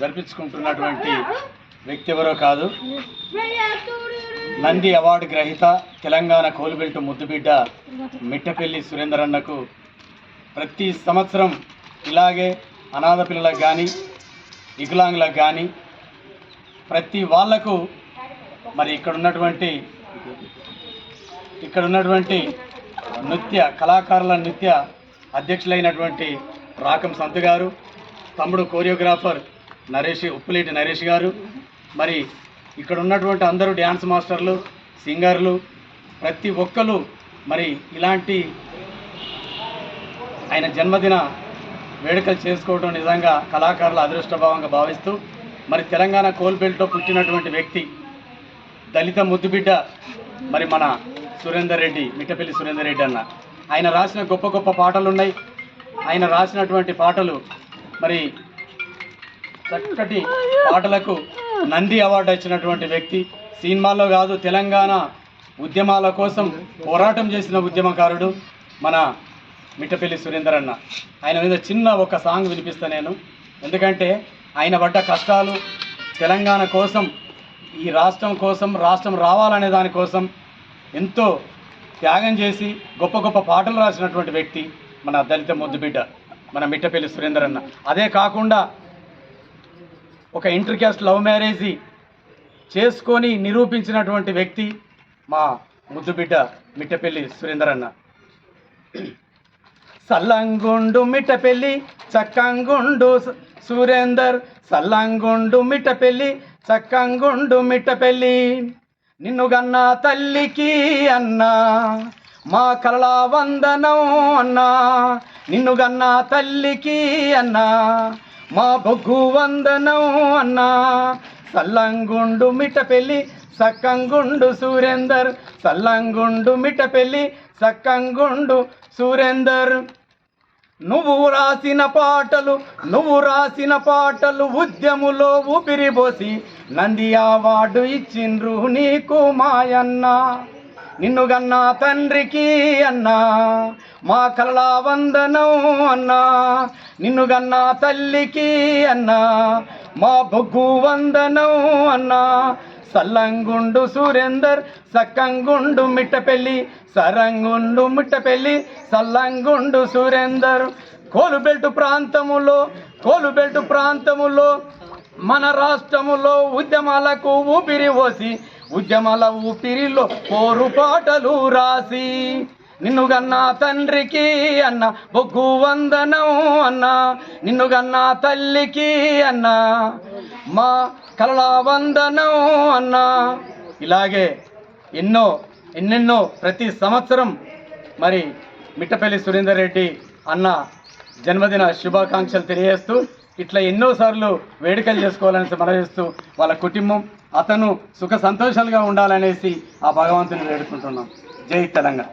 జరిపించుకుంటున్నటువంటి వ్యక్తి ఎవరో కాదు. నంది అవార్డు గ్రహీత తెలంగాణ కోలుబెల్ట్ ముద్దుబిడ్డ మిట్టపల్లి సురేందర్ అన్నకు ప్రతి సంవత్సరం ఇలాగే అనాథ పిల్లలకు కానీ వికలాంగులకు కానీ ప్రతి వాళ్ళకు మరి ఇక్కడ ఉన్నటువంటి ఇక్కడ ఉన్నటువంటి నృత్య కళాకారుల నృత్య అధ్యక్షులైనటువంటి రాకం సంత్ గారు తమ్ముడు కోరియోగ్రాఫర్ నరేష్ ఉప్పులేటి నరేష్ గారు. మరి ఇక్కడ ఉన్నటువంటి అందరూ డ్యాన్స్ మాస్టర్లు సింగర్లు ప్రతి ఒక్కరు మరి ఇలాంటి ఆయన జన్మదిన వేడుకలు చేసుకోవడం నిజంగా కళాకారుల అదృష్టభావంగా భావిస్తూ మరి తెలంగాణ కోల్బెల్ట్లో పుట్టినటువంటి వ్యక్తి దళిత ముద్దుబిడ్డ మరి మన సురేందర్ రెడ్డి మిట్టపల్లి సురేందర్ రెడ్డి అన్న. ఆయన రాసిన గొప్ప గొప్ప పాటలు ఉన్నాయి ఆయన రాసినటువంటి పాటలు మరి చక్కటి పాటలకు నంది అవార్డు వచ్చినటువంటి వ్యక్తి. సినిమాల్లో కాదు తెలంగాణ ఉద్యమాల కోసం పోరాటం చేసిన ఉద్యమకారుడు మన మిట్టపల్లి సురేందర్ అన్న. ఆయన మీద చిన్న ఒక సాంగ్ వినిపిస్తా నేను. ఎందుకంటే ఆయన పడ్డ కష్టాలు తెలంగాణ కోసం ఈ రాష్ట్రం కోసం రాష్ట్రం రావాలనే దానికోసం ఎంతో త్యాగం చేసి గొప్ప గొప్ప పాటలు రాసినటువంటి వ్యక్తి మన దళిత ముద్దుబిడ్డ మన మిట్టపల్లి సురేందర్ అన్న. అదే కాకుండా ఒక ఇంటర్ క్యాస్ట్ లవ్ మ్యారేజ్ చేసుకొని నిరూపించినటువంటి వ్యక్తి మా ముద్దుబిడ్డ మిట్టపల్లి సురేందర్ అన్న సల్లంగుండు మిట్టపల్లి చక్కంగుండు సురేందర్ సల్లంగుండు మిట్టపల్లి చక్కంగుండు మిట్టపల్లి. నిన్ను గన్నా తల్లికి అన్నా మా కలల వందనం అన్నా నిన్ను గన్నా తల్లికి అన్నా మా బొగ్గు వందనం అన్నా. సల్లంగుండు మిటపెల్లి సక్కంగుండు సూరేందర్. సల్లంగుండు మిటపెల్లి సక్కంగుండు సూరేందర్. నువ్వు రాసిన పాటలు నువ్వు రాసిన పాటలు ఉద్యములో ఊపిరిపోసి నంది అవార్డు ఇచ్చిండ్రు నీకు మాయన్నా. నిన్ను గన్నా తండ్రికి అన్నా మా కలల వందనం అన్నా. నిన్ను గన్నా తల్లికి అన్నా మా బొగ్గు వందనం అన్నా. సల్లంగుండు సురేందర్ సక్కంగుండు మిట్టపెల్లి సరంగుండు మిట్టపెల్లి సల్లంగుండు సురేందర్. కోలుబెల్టు ప్రాంతములో కోలుబెల్టు ప్రాంతములో మన రాష్ట్రములో ఉద్యమాలకు ఊపిరి పోసి ఉద్యమాల ఊపిరిలో పోరు పాటలు రాసి నిన్ను గన్నా తండ్రికి అన్న బొగ్గు వందనం అన్న నిన్ను గన్నా తల్లికి అన్న మా కళా వందనం అన్న. ఇలాగే ఎన్నో ఎన్నెన్నో ప్రతి సంవత్సరం మరి మిట్టపల్లి సురేందర్ రెడ్డి అన్న జన్మదిన శుభాకాంక్షలు తెలియజేస్తూ ఇట్లా ఎన్నోసార్లు వేడుకలు చేసుకోవాలని మనవిస్తూ వాళ్ళ కుటుంబం అతను సుఖ సంతోషాలుగా ఉండాలనేసి ఆ భగవంతుని వేడుకుంటున్నాం. జై తెలంగాణ.